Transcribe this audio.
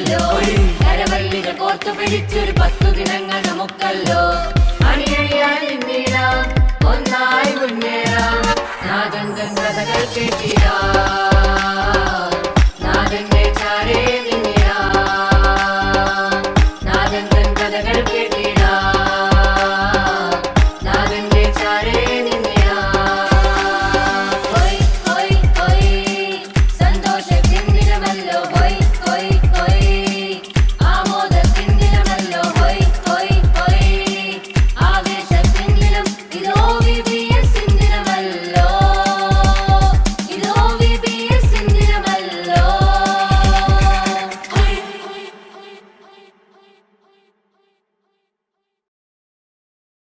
നമുക്കല്ലോ കരവള്ളികൾ കോർത്തു പിടിച്ചൊരു പത്തു ദിനങ്ങൾ നമുക്കല്ലോ. അണിയണിയായി നിന്നിടാം ഒന്നായി മുന്നേറാം. നാദന്തൻ കഥകൾ കേട്ടിടാം. നാദന്റെ ചാരേ നിന്നിടാം. നാദന്തൻ കഥകൾ കേട്ടിടാം. നാദന്റെ ചാരേ